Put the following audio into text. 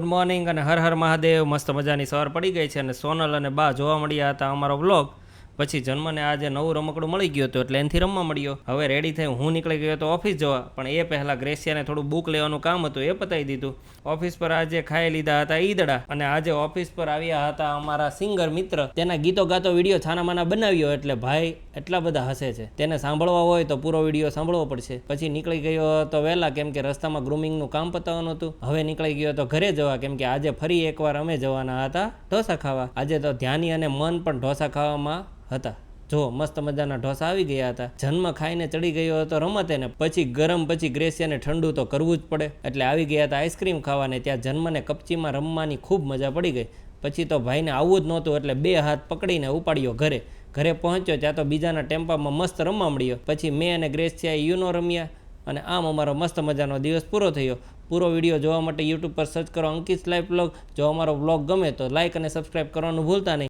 Good morning અને હર હર મહાદેવ. મસ્ત મજાની સવાર પડી ગઈ છે અને સોનલ અને બા જોવા મળ્યા હતા અમારો વ્લોગ પછી જન્મને આજે નવું રમકડું મળી ગયું હતું એટલે એનાથી રમવા મળ્યો. હવે રેડી થઈ હું નીકળી ગયો હતો ઓફિસ જવા. પણ એ પહેલાં ગ્રેસિયાને થોડું બુક લેવાનું કામ હતું, એ પતાવી દીધું. ઓફિસ પર આજે ખાઈ લીધા હતા ઈદડા. અને આજે ઓફિસ પર આવ્યા હતા અમારા સિંગર મિત્ર. તેના ગીતો ગાતો વીડિયો છાનામાના બનાવ્યો એટલે ભાઈ એટલા બધા હસે છે. તેને સાંભળવા હોય તો પૂરો વીડિયો સાંભળવો પડશે. પછી નીકળી ગયો હતો વહેલા કેમ કે રસ્તામાં ગ્રૂમિંગનું કામ પતાવવાનું હતું. હવે નીકળી ગયો તો ઘરે જવા કેમ કે આજે ફરી એકવાર અમે જવાના હતા ઢોસા ખાવા. આજે તો ધ્યાની અને મન પણ ઢોસા ખાવામાં હતા. જો મસ્ત મજાના ઢોસા આવી ગયા હતા. જન્મ ખાઈને ચડી ગયો હતો રમતે ને પછી ગરમ, પછી ગ્રેસિયાને ઠંડુ તો કરવું જ પડે. એટલે આવી ગયા હતા આઈસ્ક્રીમ ખાવાને. ત્યાં જન્મને કપચીમાં રમવાની ખૂબ મજા પડી ગઈ. પછી તો ભાઈને આવવું જ નહોતું એટલે બે હાથ પકડીને ઉપાડ્યો ઘરે. ઘરે પહોંચ્યો ત્યાં તો બીજાના ટેમ્પામાં મસ્ત રમવા મળ્યો પછી મેં અને ગ્રેસિયા યુનો રમ્યા. અને આમ અમારો મસ્ત મજાનો દિવસ પૂરો થયો. પૂરો વીડિયો જોવા માટે યુટ્યુબ પર સર્ચ કરો અંકિત લાઈવ બ્લોગ. જો અમારો બ્લોગ ગમે તો લાઇક અને સબસ્ક્રાઈબ કરવાનું ભૂલતા નહીં.